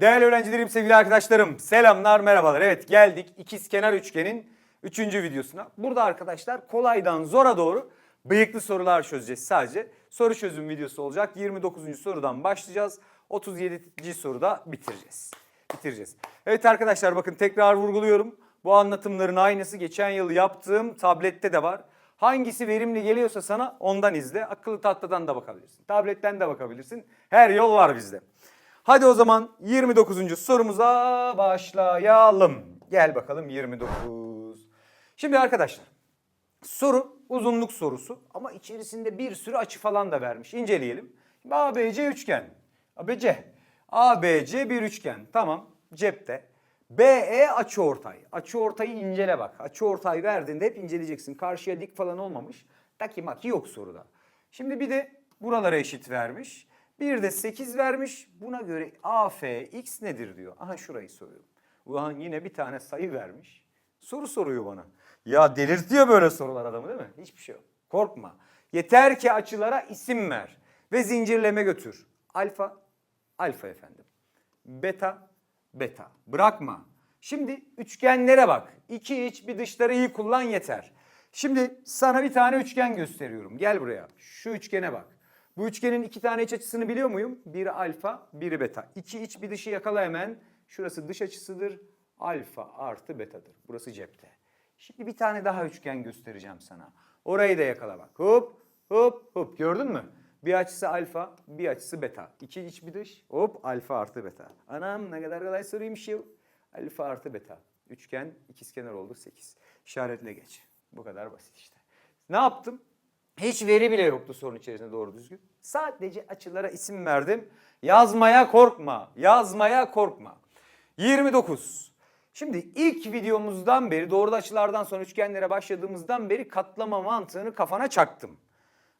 Değerli öğrencilerim, sevgili arkadaşlarım, selamlar, merhabalar. Evet geldik ikizkenar üçgenin 3. videosuna. Burada arkadaşlar kolaydan zora doğru bıyıklı sorular çözeceğiz sadece. Soru çözüm videosu olacak. 29. sorudan başlayacağız. 37. soruda bitireceğiz. Bitireceğiz. Evet arkadaşlar bakın tekrar vurguluyorum. Bu anlatımların aynısı geçen yıl yaptığım tablette de var. Hangisi verimli geliyorsa sana ondan izle. Akıllı tahtadan da bakabilirsin. Tabletten de bakabilirsin. Her yol var bizde. Hadi o zaman 29. sorumuza başlayalım. Gel bakalım 29. Şimdi arkadaşlar soru uzunluk sorusu ama içerisinde bir sürü açı falan da vermiş. İnceleyelim. ABC üçgen. ABC. ABC bir üçgen. Tamam cepte. BE açıortay. Açıortayı incele bak. Açıortay verdiğinde hep inceleyeceksin. Karşıya dik falan olmamış. Taki maki yok soruda. Şimdi bir de buralara eşit vermiş. Bir de 8 vermiş. Buna göre AFX nedir diyor. Aha şurayı soruyorum. Ulan yine bir tane sayı vermiş. Soru soruyor bana. Ya delirtiyor böyle sorular adamı değil mi? Hiçbir şey yok. Korkma. Yeter ki açılara isim ver. Ve zincirleme götür. Alfa, alfa efendim. Beta, beta. Bırakma. Şimdi üçgenlere bak. İki iç bir dışları iyi kullan yeter. Şimdi sana bir tane üçgen gösteriyorum. Gel buraya. Şu üçgene bak. Bu üçgenin iki tane iç açısını biliyor muyum? Biri alfa, biri beta. İki iç bir dışı yakala hemen. Şurası dış açısıdır. Alfa artı betadır. Burası cepte. Şimdi bir tane daha üçgen göstereceğim sana. Orayı da yakala bak. Hop, hop, hop. Gördün mü? Bir açısı alfa, bir açısı beta. İki iç bir dış. Hop, alfa artı beta. Anam ne kadar kolay soruymuş ya. Alfa artı beta. Üçgen ikizkenar oldu 8. İşaretle geç. Bu kadar basit işte. Ne yaptım? Hiç veri bile yoktu sorun içerisinde doğru düzgün. Sadece açılara isim verdim. Yazmaya korkma. Yazmaya korkma. 29. Şimdi ilk videomuzdan beri doğru açılardan sonra üçgenlere başladığımızdan beri katlama mantığını kafana çaktım.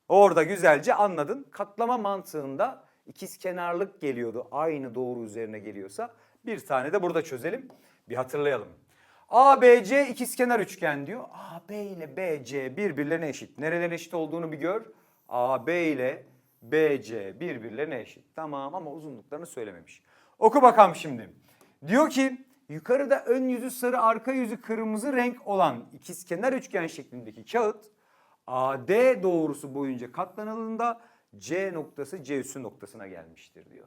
Orada güzelce anladın. Katlama mantığında ikiz kenarlık geliyordu. Aynı doğru üzerine geliyorsa bir tane de burada çözelim. Bir hatırlayalım. ABC ikizkenar üçgen diyor. AB ile BC birbirlerine eşit. Nerelerine eşit olduğunu bir gör. AB ile BC birbirlerine eşit. Tamam ama uzunluklarını söylememiş. Oku bakalım şimdi. Diyor ki yukarıda ön yüzü sarı arka yüzü kırmızı renk olan ikizkenar üçgen şeklindeki kağıt AD doğrusu boyunca katlanıldığında C noktası C üssü noktasına gelmiştir diyor.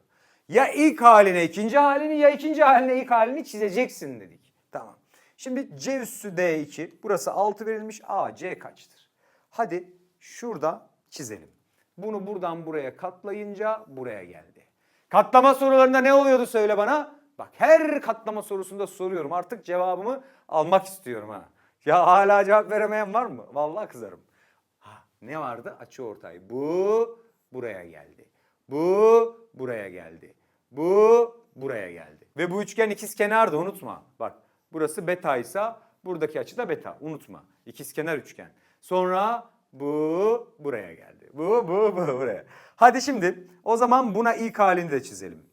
Ya ilk haline ikinci halini ya ikinci haline ilk halini çizeceksin dedik. Tamam. Şimdi C üssü D2 burası 6 verilmiş AC kaçtır? Hadi şurada çizelim. Bunu buradan buraya katlayınca buraya geldi. Katlama sorularında ne oluyordu söyle bana? Bak her katlama sorusunda soruyorum. Artık cevabımı almak istiyorum ha. Ya hala cevap veremeyen var mı? Vallahi kızarım. Ha, ne vardı? Açı ortay. Bu buraya geldi. Bu buraya geldi. Bu buraya geldi. Ve bu üçgen ikiz kenardı unutma. Bak burası beta ise buradaki açı da beta. Unutma. İkizkenar üçgen. Sonra bu buraya geldi. Bu bu bu buraya. Hadi şimdi o zaman buna ilk halini de çizelim.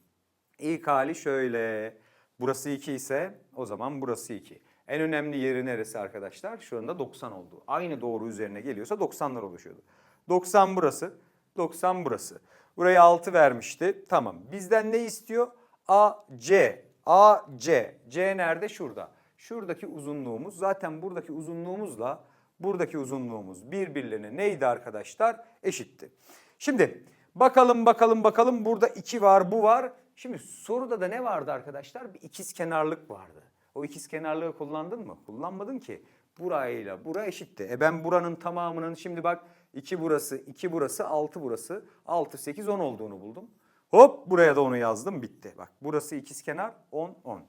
İlk hali şöyle. Burası 2 ise o zaman burası 2. En önemli yeri neresi arkadaşlar? Şu anda 90 oldu. Aynı doğru üzerine geliyorsa 90'lar oluşuyordu. 90 burası, 90 burası. Buraya 6 vermişti. Tamam. Bizden ne istiyor? AC. AC. C nerede? Şurada. Şuradaki uzunluğumuz zaten buradaki uzunluğumuzla buradaki uzunluğumuz birbirlerine neydi arkadaşlar? Eşitti. Şimdi bakalım bakalım bakalım burada 2 var bu var. Şimdi soruda da ne vardı arkadaşlar? Bir ikiz kenarlık vardı. O ikiz kenarlığı kullandın mı? Kullanmadın ki. Burayla bura eşitti. E ben buranın tamamının şimdi bak 2 burası, 2 burası, 6 burası, 6, 8, 10 olduğunu buldum. Hop buraya da onu yazdım bitti. Bak burası ikiz kenar 10, 10.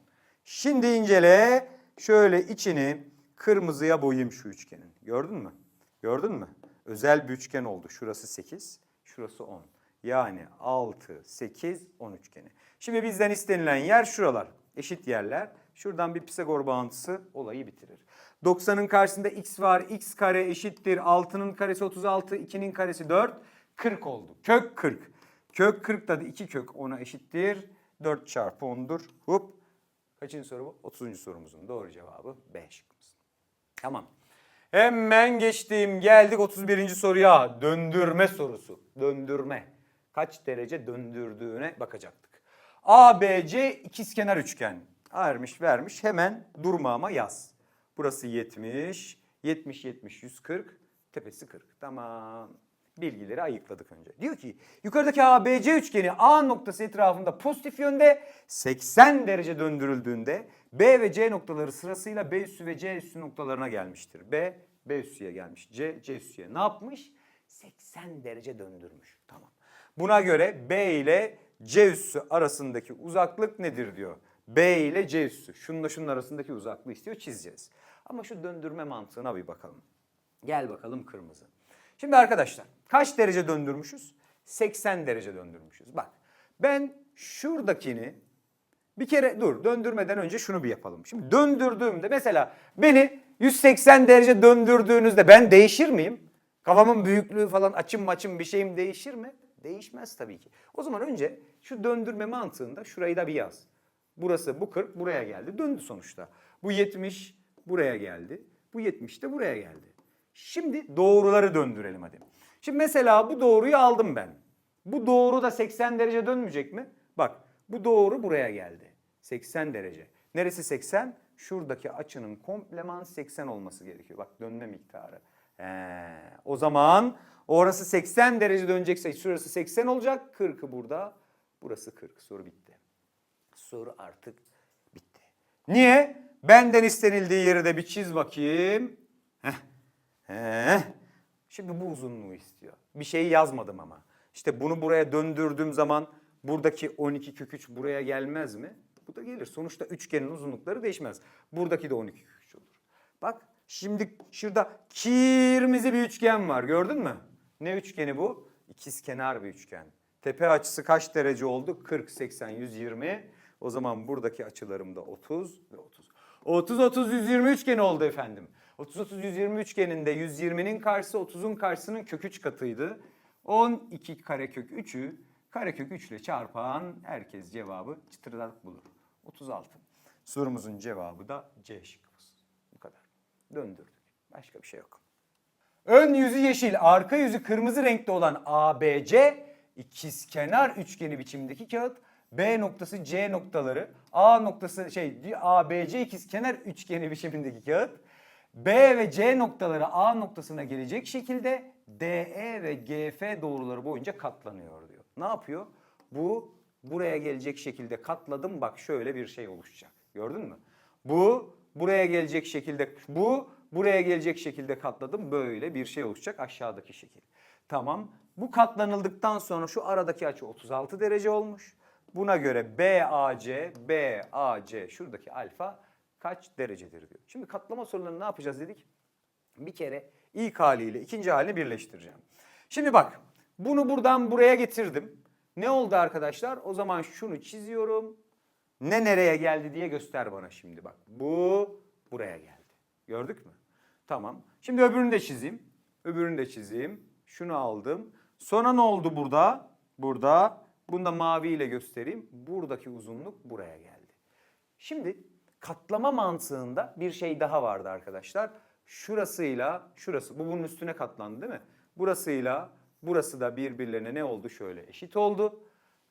Şimdi incele şöyle içini kırmızıya boyayayım şu üçgenin. Gördün mü? Gördün mü? Özel bir üçgen oldu. Şurası 8, şurası 10. Yani 6, 8, 10 üçgeni. Şimdi bizden istenilen yer şuralar. Eşit yerler. Şuradan bir Pisagor bağıntısı olayı bitirir. 90'ın karşısında x var. x kare eşittir. 6'nın karesi 36, 2'nin karesi 4. 40 oldu. Kök 40. Kök 40 da 2 kök 10'a eşittir. 4 çarpı 10'dur. Hop. Kaçıncı soru bu? 30. sorumuzun doğru cevabı B şıkkımız. Tamam. Hemen geçtim. Geldik 31. soruya. Döndürme sorusu. Döndürme. Kaç derece döndürdüğüne bakacaktık. ABC ikizkenar üçgen. Vermiş vermiş hemen durmama yaz. Burası 70, 70, 70, 140, tepesi 40. Tamam. Bilgileri ayıkladık önce. Diyor ki yukarıdaki ABC üçgeni A noktası etrafında pozitif yönde 80 derece döndürüldüğünde B ve C noktaları sırasıyla B üssü ve C üssü noktalarına gelmiştir. B, B üssüye gelmiş. C, C üssüye ne yapmış? 80 derece döndürmüş. Tamam. Buna göre B ile C üssü arasındaki uzaklık nedir diyor. B ile C üssü. Şununla şunun arasındaki uzaklığı istiyor çizeceğiz. Ama şu döndürme mantığına bir bakalım. Gel bakalım kırmızı. Şimdi arkadaşlar kaç derece döndürmüşüz? 80 derece döndürmüşüz. Bak ben şuradakini bir kere dur döndürmeden önce şunu bir yapalım. Şimdi döndürdüğümde mesela beni 180 derece döndürdüğünüzde ben değişir miyim? Kafamın büyüklüğü falan açım maçım bir şeyim değişir mi? Değişmez tabii ki. O zaman önce şu döndürme mantığında şurayı da bir yaz. Burası bu 40 buraya geldi. Döndü sonuçta. Bu 70 buraya geldi. Bu 70 de buraya geldi. Şimdi doğruları döndürelim hadi. Şimdi mesela bu doğruyu aldım ben. Bu doğru da 80 derece dönmeyecek mi? Bak bu doğru buraya geldi. 80 derece. Neresi 80? Şuradaki açının kompleman 80 olması gerekiyor. Bak dönme miktarı. He, o zaman orası 80 derece dönecekse şurası 80 olacak. 40'ı burada. Burası 40. Soru bitti. Soru artık bitti. Niye? Benden istenildiği yeri de bir çiz bakayım. Heh. Heh. Şimdi bu uzunluğu istiyor. Bir şey yazmadım ama. İşte bunu buraya döndürdüğüm zaman buradaki 12 kök 3 buraya gelmez mi? Bu da gelir. Sonuçta üçgenin uzunlukları değişmez. Buradaki de 12 kök 3 olur. Bak şimdi şurada kırmızı bir üçgen var gördün mü? Ne üçgeni bu? İkizkenar bir üçgen. Tepe açısı kaç derece oldu? 40, 80, 120. O zaman buradaki açılarım da 30 ve 30. 30, 30, 120 üçgeni oldu efendim. 30, 30, 120 üçgeninde 120'nin karşısı 30'un karşısının kök 3 katıydı. 12 karekök 3'ü karekök 3 ile çarpan herkes cevabı çıtırdak bulur. 36. Sorumuzun cevabı da C şıkkımız. Bu kadar. Döndürdük. Başka bir şey yok. Ön yüzü yeşil, arka yüzü kırmızı renkte olan ABC ikizkenar üçgeni biçimdeki kağıt B noktası C noktaları A noktası şey ABC ikizkenar üçgeni biçimindeki kağıt B ve C noktaları A noktasına gelecek şekilde DE ve GF doğruları boyunca katlanıyor diyor. Ne yapıyor? Bu buraya gelecek şekilde katladım bak şöyle bir şey oluşacak. Gördün mü? Bu buraya gelecek şekilde bu buraya gelecek şekilde katladım böyle bir şey oluşacak aşağıdaki şekil. Tamam. Bu katlanıldıktan sonra şu aradaki açı 36 derece olmuş. Buna göre BAC, BAC şuradaki alfa kaç derecedir diyor. Şimdi katlama sorularını ne yapacağız dedik? Bir kere ilk haliyle ikinci halini birleştireceğim. Şimdi bak bunu buradan buraya getirdim. Ne oldu arkadaşlar? O zaman şunu çiziyorum. Ne nereye geldi diye göster bana şimdi bak. Bu buraya geldi. Gördük mü? Tamam. Şimdi öbürünü de çizeyim. Öbürünü de çizeyim. Şunu aldım. Sonra ne oldu burada? Burada. Bunu da maviyle göstereyim. Buradaki uzunluk buraya geldi. Şimdi katlama mantığında bir şey daha vardı arkadaşlar. Şurasıyla şurası bu bunun üstüne katlandı değil mi? Burasıyla burası da birbirlerine ne oldu şöyle eşit oldu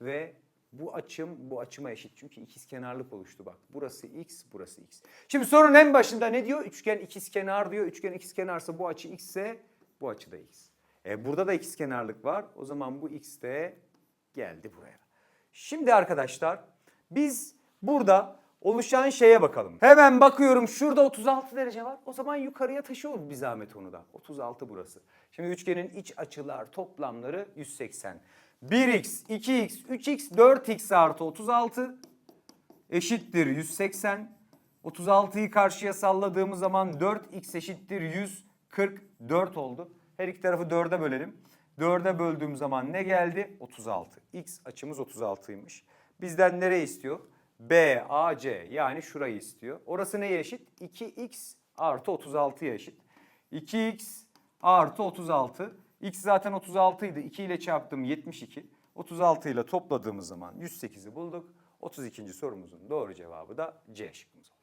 ve bu açım bu açıma eşit. Çünkü ikizkenarlık oluştu bak. Burası x, burası x. Şimdi sorunun en başında ne diyor? Üçgen ikizkenar diyor. Üçgen ikizkenarsa bu açı x ise bu açı da x. E burada da ikizkenarlık var. O zaman bu x de geldi buraya. Şimdi arkadaşlar biz burada oluşan şeye bakalım. Hemen bakıyorum şurada 36 derece var. O zaman yukarıya taşıyoruz bir zahmet onu da. 36 burası. Şimdi üçgenin iç açılar toplamları 180. 1x, 2x, 3x, 4x artı 36 eşittir 180. 36'yı karşıya salladığımız zaman 4x eşittir 144 oldu. Her iki tarafı 4'e bölelim. 4'e böldüğüm zaman ne geldi? 36. X açımız 36'ymış. Bizden nereye istiyor? B, A, C yani şurayı istiyor. Orası neye eşit? 2x artı 36'ya eşit. 2x artı 36. X zaten 36 idi. 2 ile çarptım 72. 36 ile topladığımız zaman 108'i bulduk. 32. sorumuzun doğru cevabı da C şıkkımız oldu.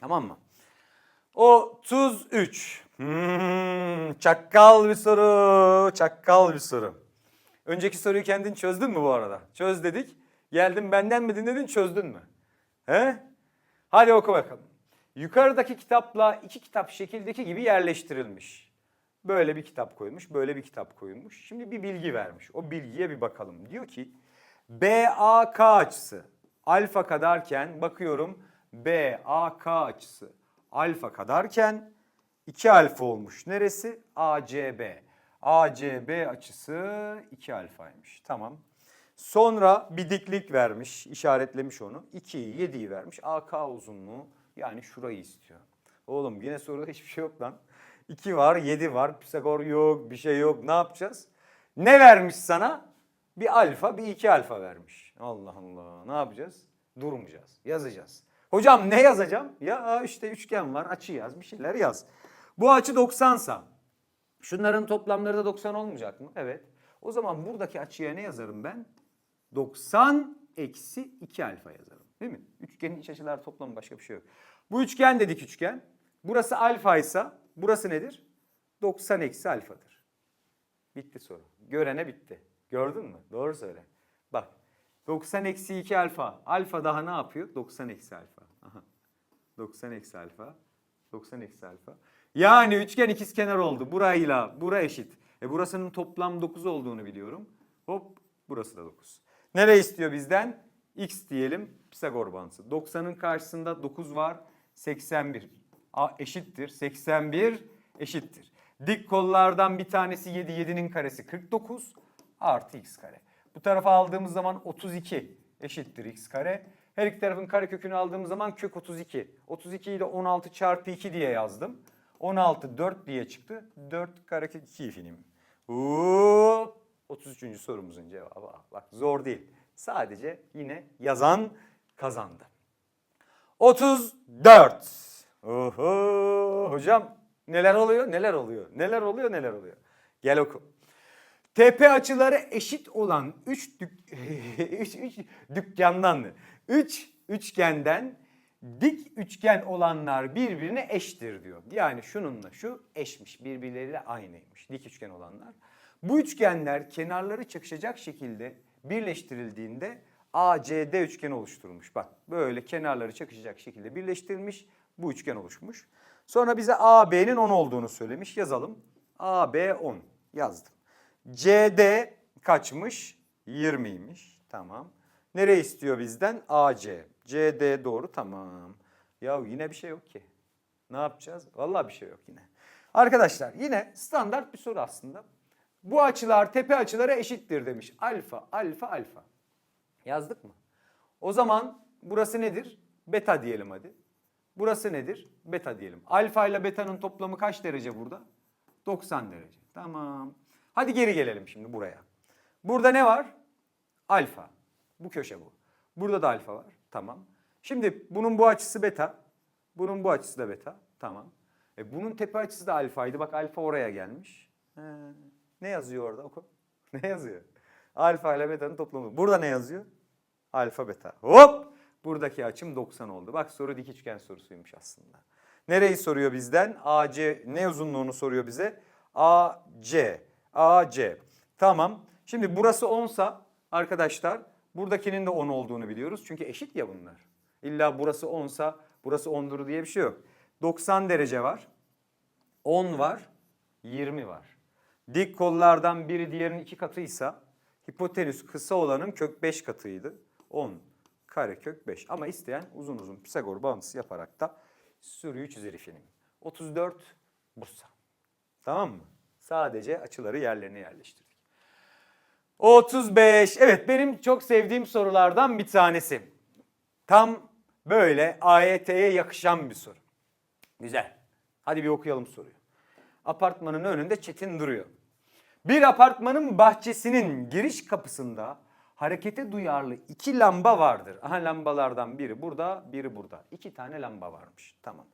Tamam mı? 33. Hmm, çakkal bir soru. Çakkal bir soru. Önceki soruyu kendin çözdün mü bu arada? Çöz dedik. Geldin benden mi dinledin çözdün mü? He? Hadi oku bakalım. Yukarıdaki kitapla iki kitap şekildeki gibi yerleştirilmiş. Böyle bir kitap koymuş, böyle bir kitap koyulmuş. Şimdi bir bilgi vermiş. O bilgiye bir bakalım. Diyor ki BAK açısı alfa kadarken bakıyorum BAK açısı alfa kadarken 2 alfa olmuş. Neresi? ACB. ACB açısı 2 alfaymış. Tamam. Sonra bir diklik vermiş, işaretlemiş onu. 2'yi, 7'yi vermiş. AK uzunluğu yani şurayı istiyor. Oğlum yine soruda hiçbir şey yok lan. 2 var, 7 var, Pisagor yok, bir şey yok. Ne yapacağız? Ne vermiş sana? Bir alfa, bir iki alfa vermiş. Allah Allah. Ne yapacağız? Durmayacağız. Yazacağız. Hocam ne yazacağım? Ya işte üçgen var, açı yaz, bir şeyler yaz. Bu açı 90'sa şunların toplamları da 90 olmayacak mı? Evet. O zaman buradaki açıya ne yazarım ben? 90 eksi 2 alfa yazarım. Değil mi? Üçgenin iç açılar toplamı başka bir şey yok. Bu üçgen dedik üçgen. Burası alfa ise burası nedir? 90 eksi alfadır. Bitti soru. Görene bitti. Gördün mü? Doğru söyle. Bak 90 eksi 2 alfa. Alfa daha ne yapıyor? 90 eksi alfa. Aha. 90 eksi alfa. 90 eksi alfa. Yani üçgen ikizkenar oldu. Burayla bura eşit. E burasının toplam 9 olduğunu biliyorum. Hop burası da 9. Nereye istiyor bizden? X diyelim Pisagor bağıntısı. 90'ın karşısında 9 var. 81. A eşittir. 81 eşittir. Dik kollardan bir tanesi 7. 7'nin karesi 49 artı x kare. Bu tarafa aldığımız zaman 32 eşittir x kare. Her iki tarafın karekökünü aldığımız zaman kök 32. 32'yi de 16 çarpı 2 diye yazdım. 16 4 diye çıktı. 4 karekök 2 ifinim. Hop. 33. sorumuzun cevabı. Bak zor değil. Sadece yine yazan kazandı. 34. Oho hocam neler oluyor neler oluyor neler oluyor neler oluyor. Gel oku. Tepe açıları eşit olan 3 dük üç, üç dükkandan 3 üçgenden dik üçgen olanlar birbirine eştir diyor. Yani şununla şu eşmiş birbirleriyle aynıymış dik üçgen olanlar. Bu üçgenler kenarları çakışacak şekilde birleştirildiğinde ACD üçgeni oluşturulmuş. Bak böyle kenarları çakışacak şekilde birleştirilmiş bu üçgen oluşmuş. Sonra bize AB'nin 10 olduğunu söylemiş. Yazalım. AB 10 yazdım. CD kaçmış? 20'ymiş. Tamam. Nereye istiyor bizden? AC. CD doğru tamam. Ya yine bir şey yok ki. Ne yapacağız? Vallahi bir şey yok yine. Arkadaşlar yine standart bir soru aslında. Bu açılar tepe açılara eşittir demiş. Alfa, alfa, alfa. Yazdık mı? O zaman burası nedir? Beta diyelim hadi. Burası nedir? Beta diyelim. Alfa ile beta'nın toplamı kaç derece burada? 90 derece. Tamam. Hadi geri gelelim şimdi buraya. Burada ne var? Alfa. Bu köşe bu. Burada da alfa var. Tamam. Şimdi bunun bu açısı beta. Bunun bu açısı da beta. Tamam. E bunun tepe açısı da alfaydı. Bak alfa oraya gelmiş. He. Ne yazıyor orada oku. Ne yazıyor? Alfa ile beta'nın toplamı. Burada ne yazıyor? Alfa beta. Hop! Buradaki açım 90 oldu. Bak soru dik üçgen sorusuymuş aslında. Nereyi soruyor bizden? AC ne uzunluğunu soruyor bize? AC. AC. Tamam. Şimdi burası 10 sa arkadaşlar buradakinin de 10 olduğunu biliyoruz. Çünkü eşit ya bunlar. İlla burası 10 sa burası 10'dur diye bir şey yok. 90 derece var. 10 var. 20 var. Dik kollardan biri diğerinin iki katıysa hipotenüs kısa olanın kök 5 katıydı. 10 kare kök 5. Ama isteyen uzun uzun Pisagor bağıntısı yaparak da sürüyü çizer ifinin. 34 Bursa. Tamam mı? Sadece açıları yerlerine yerleştirdik. 35. Evet benim çok sevdiğim sorulardan bir tanesi. Tam böyle AYT'ye yakışan bir soru. Güzel. Hadi bir okuyalım soruyu. Apartmanın önünde Çetin duruyor. Bir apartmanın bahçesinin giriş kapısında harekete duyarlı iki lamba vardır. Aha lambalardan biri burada, biri burada. İki tane lamba varmış. Tamam.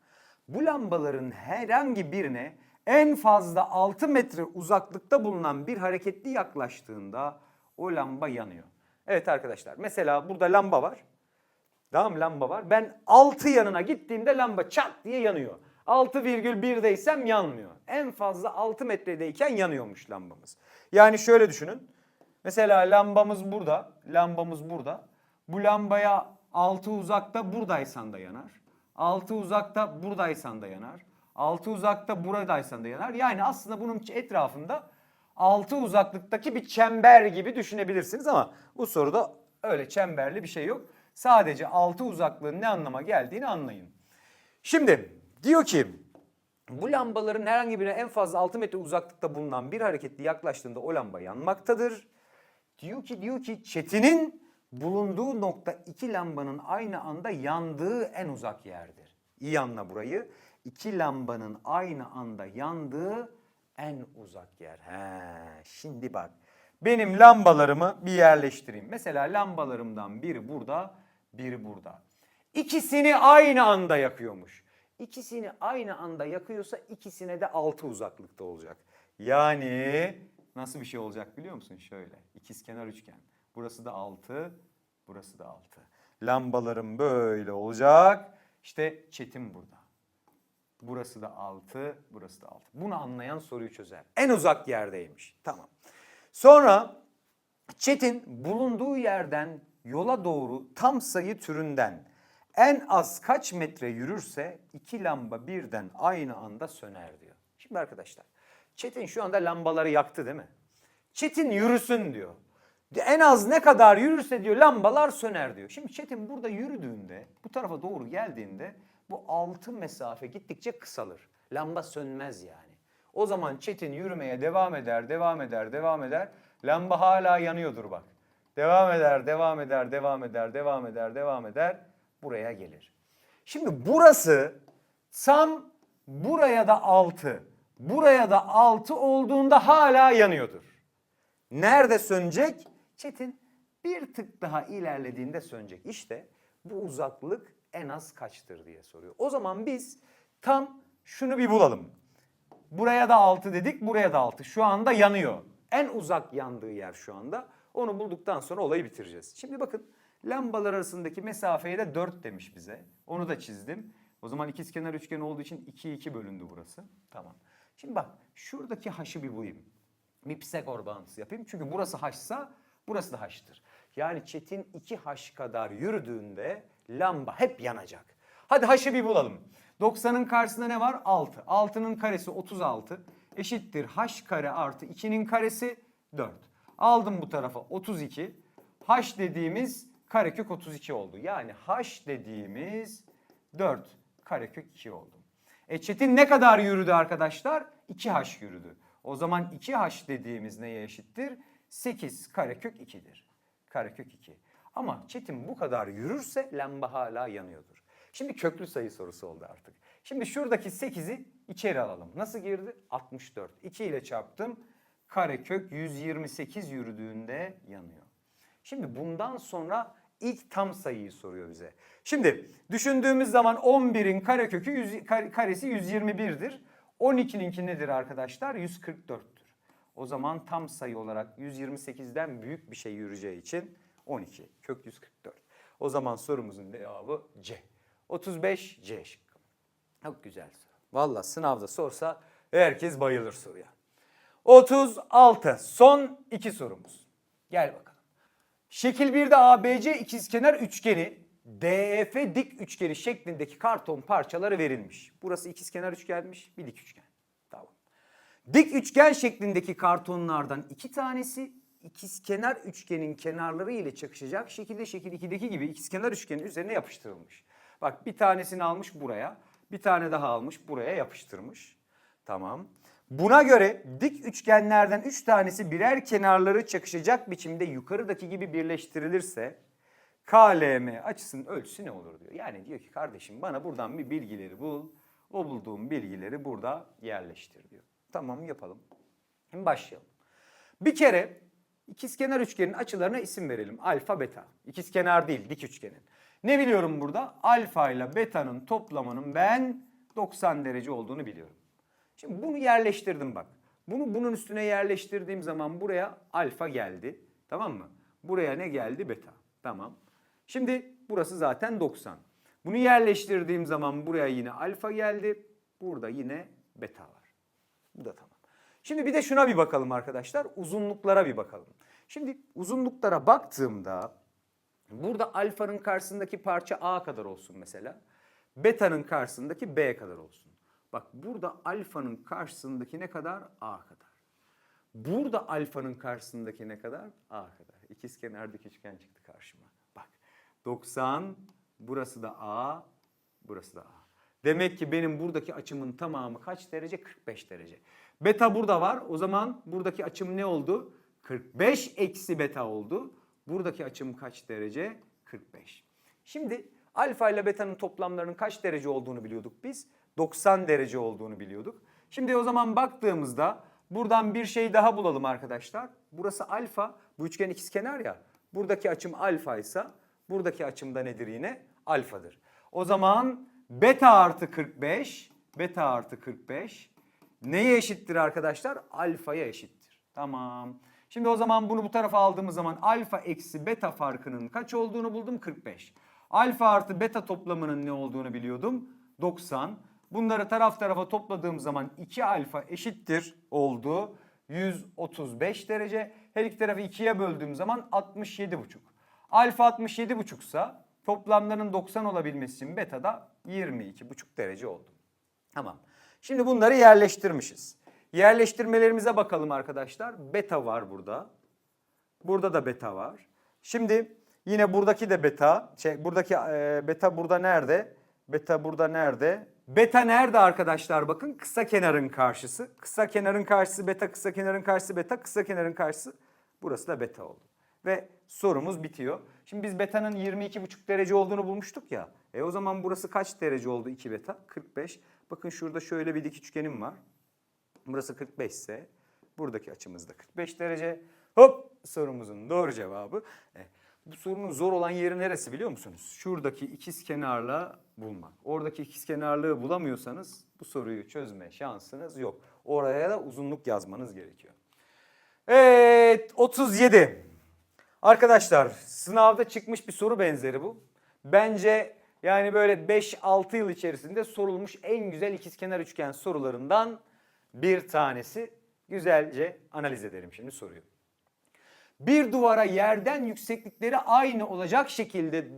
Bu lambaların herhangi birine en fazla 6 metre uzaklıkta bulunan bir hareketli yaklaştığında o lamba yanıyor. Evet arkadaşlar mesela burada lamba var. Tamam lamba var. Ben 6 yanına gittiğimde lamba çat diye yanıyor. 6,1'deysem yanmıyor. En fazla 6 metredeyken yanıyormuş lambamız. Yani şöyle düşünün. Mesela lambamız burada, lambamız burada. Bu lambaya 6 uzakta buradaysan da yanar. 6 uzakta buradaysan da yanar. 6 uzakta buradaysan da yanar. Yani aslında bunun etrafında 6 uzaklıktaki bir çember gibi düşünebilirsiniz ama bu soruda öyle çemberli bir şey yok. Sadece 6 uzaklığın ne anlama geldiğini anlayın. Şimdi diyor ki bu lambaların herhangi birine en fazla 6 metre uzaklıkta bulunan bir hareketli yaklaştığında o lamba yanmaktadır. Diyor ki diyor ki Çetin'in bulunduğu nokta iki lambanın aynı anda yandığı en uzak yerdir. İyi anla burayı. İki lambanın aynı anda yandığı en uzak yer. He, şimdi bak. Benim lambalarımı bir yerleştireyim. Mesela lambalarımdan biri burada, biri burada. İkisini aynı anda yakıyormuş. İkisini aynı anda yakıyorsa ikisine de 6 uzaklıkta olacak. Yani nasıl bir şey olacak biliyor musun? Şöyle ikizkenar üçgen. Burası da 6, burası da 6. Lambalarım böyle olacak. İşte çetim burada. Burası da 6, burası da 6. Bunu anlayan soruyu çözer. En uzak yerdeymiş. Tamam. Sonra Çetin bulunduğu yerden yola doğru tam sayı türünden en az kaç metre yürürse iki lamba birden aynı anda söner diyor. Şimdi arkadaşlar Çetin şu anda lambaları yaktı değil mi? Çetin yürüsün diyor. En az ne kadar yürürse diyor lambalar söner diyor. Şimdi Çetin burada yürüdüğünde bu tarafa doğru geldiğinde bu altı mesafe gittikçe kısalır. Lamba sönmez yani. O zaman Çetin yürümeye devam eder, devam eder, devam eder. Lamba hala yanıyordur bak. Devam eder, devam eder, devam eder, devam eder, devam eder. Buraya gelir. Şimdi burası tam buraya da 6, buraya da 6 olduğunda hala yanıyordur. Nerede sönecek? Çetin bir tık daha ilerlediğinde sönecek. İşte bu uzaklık en az kaçtır diye soruyor. O zaman biz tam şunu bir bulalım. Buraya da 6 dedik, buraya da 6. Şu anda yanıyor. En uzak yandığı yer şu anda. Onu bulduktan sonra olayı bitireceğiz. Şimdi bakın lambalar arasındaki mesafeye de 4 demiş bize. Onu da çizdim. O zaman ikizkenar üçgen olduğu için 2 2 bölündü burası. Tamam. Şimdi bak şuradaki haşı bir bulayım. Bir Pisagor bağıntısı yapayım. Çünkü burası haşsa burası da haştır. Yani Çetin 2 haş kadar yürüdüğünde lamba hep yanacak. Hadi haşı bir bulalım. 90'ın karşısında ne var? 6. 6'nın karesi 36 eşittir h kare artı 2'nin karesi 4. Aldım bu tarafa 32. h dediğimiz karekök 32 oldu. Yani h dediğimiz 4 karekök 2 oldu. E Çetin ne kadar yürüdü arkadaşlar? 2h yürüdü. O zaman 2h dediğimiz neye eşittir? 8 karekök 2'dir. Karekök 2. Ama Çetin bu kadar yürürse lamba hala yanıyordur. Şimdi köklü sayı sorusu oldu artık. Şimdi şuradaki 8'i içeri alalım. Nasıl girdi? 64. 2 ile çarptım. Karekök 128 yürüdüğünde yanıyor. Şimdi bundan sonra ilk tam sayıyı soruyor bize. Şimdi düşündüğümüz zaman 11'in karekökü yüz- kare- karesi 121'dir. 12'ninki nedir arkadaşlar? 144'tür. O zaman tam sayı olarak 128'den büyük bir şey yürüyeceği için 12 kök 144. O zaman sorumuzun cevabı C. 35 C şıkkı. Çok güzel soru. Valla sınavda sorsa herkes bayılır soruya. 36 son iki sorumuz. Gel bakalım. Şekil 1'de ABC ikizkenar üçgeni DEF dik üçgeni şeklindeki karton parçaları verilmiş. Burası ikizkenar üçgenmiş, bir dik üçgen. Tamam. Dik üçgen şeklindeki kartonlardan iki tanesi ikizkenar üçgenin kenarları ile çakışacak şekilde şekil 2'deki gibi ikizkenar üçgenin üzerine yapıştırılmış. Bak bir tanesini almış buraya, bir tane daha almış buraya yapıştırmış. Tamam. Buna göre dik üçgenlerden 3 tanesi birer kenarları çakışacak biçimde yukarıdaki gibi birleştirilirse KLM açısının ölçüsü ne olur diyor. Yani diyor ki kardeşim bana buradan bir bilgileri bul. O bulduğum bilgileri burada yerleştir diyor. Tamam yapalım. Şimdi başlayalım. Bir kere ikizkenar üçgenin açılarına isim verelim. Alfa, beta. İkizkenar değil, dik üçgenin. Ne biliyorum burada? Alfa ile beta'nın toplamının ben 90 derece olduğunu biliyorum. Şimdi bunu yerleştirdim bak. Bunu bunun üstüne yerleştirdiğim zaman buraya alfa geldi. Tamam mı? Buraya ne geldi? Beta. Tamam. Şimdi burası zaten 90. Bunu yerleştirdiğim zaman buraya yine alfa geldi. Burada yine beta var. Bu da tamam. Şimdi bir de şuna bir bakalım arkadaşlar. Uzunluklara bir bakalım. Şimdi uzunluklara baktığımda Burada alfanın karşısındaki parça A kadar olsun mesela. Beta'nın karşısındaki B kadar olsun. Bak burada alfanın karşısındaki ne kadar? A kadar. Burada alfanın karşısındaki ne kadar? A kadar. İkizkenar dik üçgen çıktı karşıma. Bak 90 burası da A burası da A. Demek ki benim buradaki açımın tamamı kaç derece? 45 derece. Beta burada var. O zaman buradaki açım ne oldu? 45 eksi beta oldu. Buradaki açım kaç derece? 45. Şimdi alfa ile beta'nın toplamlarının kaç derece olduğunu biliyorduk biz. 90 derece olduğunu biliyorduk. Şimdi o zaman baktığımızda buradan bir şey daha bulalım arkadaşlar. Burası alfa. Bu üçgen ikizkenar ya. Buradaki açım alfa ise buradaki açım da nedir yine? Alfadır. O zaman beta artı 45, beta artı 45 neye eşittir arkadaşlar? Alfaya eşittir. Tamam. Şimdi o zaman bunu bu tarafa aldığımız zaman alfa eksi beta farkının kaç olduğunu buldum? 45. Alfa artı beta toplamının ne olduğunu biliyordum? 90. Bunları taraf tarafa topladığım zaman 2 alfa eşittir oldu. 135 derece. Her iki tarafı 2'ye böldüğüm zaman 67,5. Alfa 67,5 ise toplamların 90 olabilmesi için beta da 22,5 derece oldu. Tamam. Şimdi bunları yerleştirmişiz. Yerleştirmelerimize bakalım arkadaşlar. Beta var burada. Burada da beta var. Şimdi yine buradaki de beta. Şey, buradaki e, beta burada nerede? Beta burada nerede? Beta nerede arkadaşlar? Bakın kısa kenarın karşısı. Kısa kenarın karşısı beta, kısa kenarın karşısı beta, kısa kenarın karşısı. Burası da beta oldu. Ve sorumuz bitiyor. Şimdi biz betanın 22,5 derece olduğunu bulmuştuk ya. E o zaman burası kaç derece oldu 2 beta? 45. Bakın şurada şöyle bir dik üçgenim var. Burası 45 ise buradaki açımız da 45 derece. Hop sorumuzun doğru cevabı. E, bu sorunun zor olan yeri neresi biliyor musunuz? Şuradaki ikiz kenarla bulmak. Oradaki ikiz kenarlığı bulamıyorsanız bu soruyu çözme şansınız yok. Oraya da uzunluk yazmanız gerekiyor. Evet 37. Arkadaşlar sınavda çıkmış bir soru benzeri bu. Bence yani böyle 5-6 yıl içerisinde sorulmuş en güzel ikizkenar üçgen sorularından bir tanesi. Güzelce analiz edelim şimdi soruyu. Bir duvara yerden yükseklikleri aynı olacak şekilde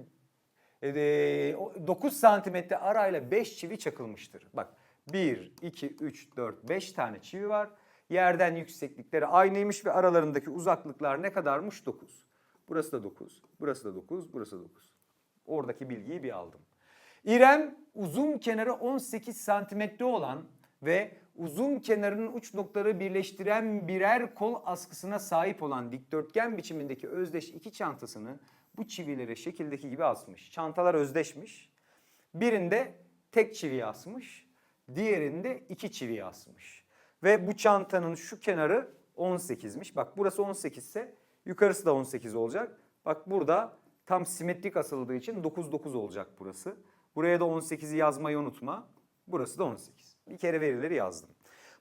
9 santimetre arayla 5 çivi çakılmıştır. Bak 1, 2, 3, 4, 5 tane çivi var. Yerden yükseklikleri aynıymış ve aralarındaki uzaklıklar ne kadarmış? 9. Burası da 9, burası da 9, burası da 9. Oradaki bilgiyi bir aldım. İrem uzun kenarı 18 santimetre olan ve uzun kenarının uç noktaları birleştiren birer kol askısına sahip olan dikdörtgen biçimindeki özdeş iki çantasını bu çivilere şekildeki gibi asmış. Çantalar özdeşmiş. Birinde tek çivi asmış, diğerinde iki çivi asmış. Ve bu çantanın şu kenarı 18'miş. Bak burası 18 ise yukarısı da 18 olacak. Bak burada tam simetrik asıldığı için 9 9 olacak burası. Buraya da 18'i yazmayı unutma. Burası da 18. Bir kere verileri yazdım.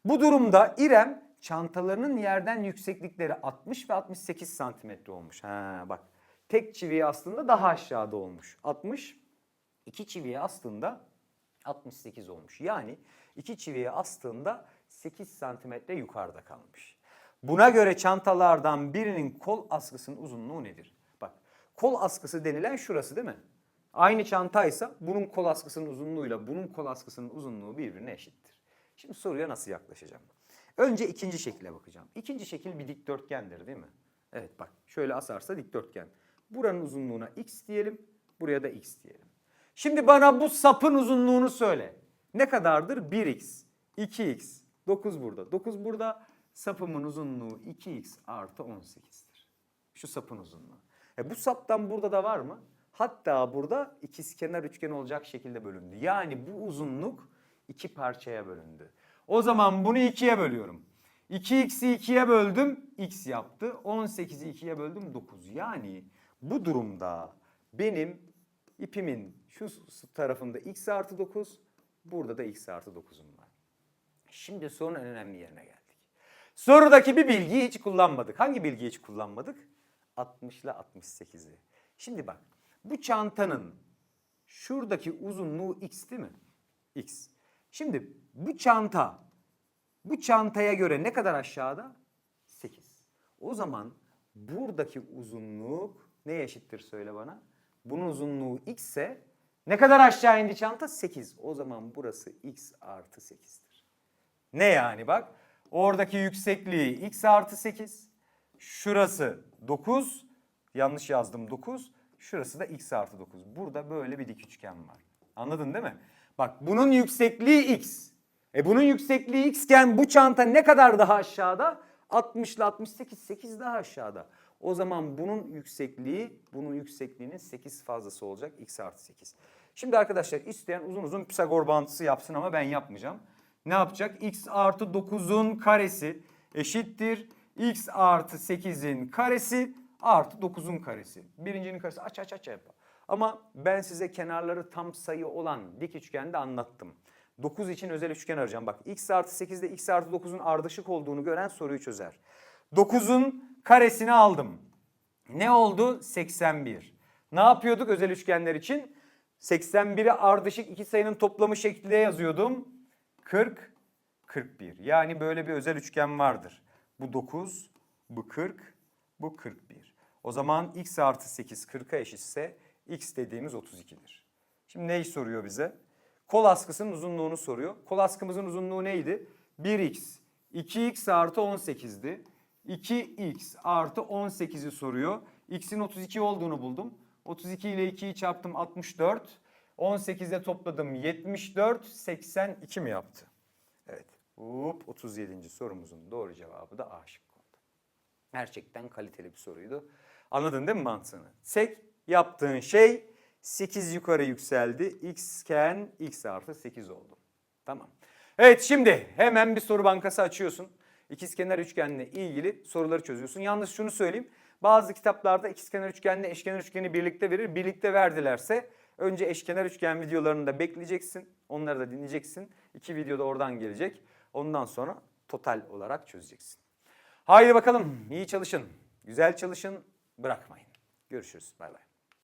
Bu durumda İrem çantalarının yerden yükseklikleri 60 ve 68 santimetre olmuş. Ha bak tek çiviye aslında daha aşağıda olmuş. 60 iki çiviye aslında 68 olmuş. Yani iki çiviye astığında 8 santimetre yukarıda kalmış. Buna göre çantalardan birinin kol askısının uzunluğu nedir? Bak kol askısı denilen şurası değil mi? Aynı çantaysa bunun kol askısının uzunluğuyla bunun kol askısının uzunluğu birbirine eşittir. Şimdi soruya nasıl yaklaşacağım? Önce ikinci şekle bakacağım. İkinci şekil bir dikdörtgendir değil mi? Evet bak şöyle asarsa dikdörtgen. Buranın uzunluğuna x diyelim, buraya da x diyelim. Şimdi bana bu sapın uzunluğunu söyle. Ne kadardır? 1x, 2x, 9 burada. 9 burada. Sapımın uzunluğu 2x artı 18'dir. Şu sapın uzunluğu. E bu saptan burada da var mı? Hatta burada ikizkenar üçgen olacak şekilde bölündü. Yani bu uzunluk iki parçaya bölündü. O zaman bunu ikiye bölüyorum. 2x'i 2'ye böldüm x yaptı. 18'i 2'ye böldüm 9. Yani bu durumda benim ipimin şu tarafında x artı 9 burada da x artı 9'um var. Şimdi sorunun önemli yerine geldik. Sorudaki bir bilgiyi hiç kullanmadık. Hangi bilgiyi hiç kullanmadık? 60 ile 68'i. Şimdi bak bu çantanın şuradaki uzunluğu x değil mi? x. Şimdi bu çanta bu çantaya göre ne kadar aşağıda? 8. O zaman buradaki uzunluk neye eşittir söyle bana? Bunun uzunluğu x ise ne kadar aşağı indi çanta? 8. O zaman burası x artı 8'dir. Ne yani bak? Oradaki yüksekliği x artı 8. Şurası 9. Yanlış yazdım 9. Şurası da x artı 9. Burada böyle bir dik üçgen var. Anladın değil mi? Bak bunun yüksekliği x. E bunun yüksekliği x iken bu çanta ne kadar daha aşağıda? 60 ile 68 8 daha aşağıda. O zaman bunun yüksekliği bunun yüksekliğinin 8 fazlası olacak x artı 8. Şimdi arkadaşlar isteyen uzun uzun Pisagor bağıntısı yapsın ama ben yapmayacağım. Ne yapacak? x artı 9'un karesi eşittir. x artı 8'in karesi artı 9'un karesi. Birincinin karesi aç aç aç yap. Ama ben size kenarları tam sayı olan dik üçgende anlattım. 9 için özel üçgen arayacağım. Bak x artı 8 ile x artı 9'un ardışık olduğunu gören soruyu çözer. 9'un karesini aldım. Ne oldu? 81. Ne yapıyorduk özel üçgenler için? 81'i ardışık iki sayının toplamı şeklinde yazıyordum. 40, 41. Yani böyle bir özel üçgen vardır. Bu 9, bu 40, bu 41. O zaman x artı 8 40'a eşitse x dediğimiz 32'dir. Şimdi neyi soruyor bize? Kol askısının uzunluğunu soruyor. Kol askımızın uzunluğu neydi? 1x, 2x artı 18'di. 2x artı 18'i soruyor. x'in 32 olduğunu buldum. 32 ile 2'yi çarptım 64. 18'de topladım 74. 82 mi yaptı? Evet. Hop 37. sorumuzun doğru cevabı da A şıkkı. Gerçekten kaliteli bir soruydu. Anladın değil mi mantığını? Tek yaptığın şey 8 yukarı yükseldi. X iken x artı 8 oldu. Tamam. Evet şimdi hemen bir soru bankası açıyorsun. İkizkenar üçgenle ilgili soruları çözüyorsun. Yalnız şunu söyleyeyim. Bazı kitaplarda ikizkenar üçgenle eşkenar üçgeni birlikte verir. Birlikte verdilerse önce eşkenar üçgen videolarını da bekleyeceksin. Onları da dinleyeceksin. İki video da oradan gelecek. Ondan sonra total olarak çözeceksin. Haydi bakalım iyi çalışın. Güzel çalışın. Bırakmayın. Görüşürüz. Bay bay.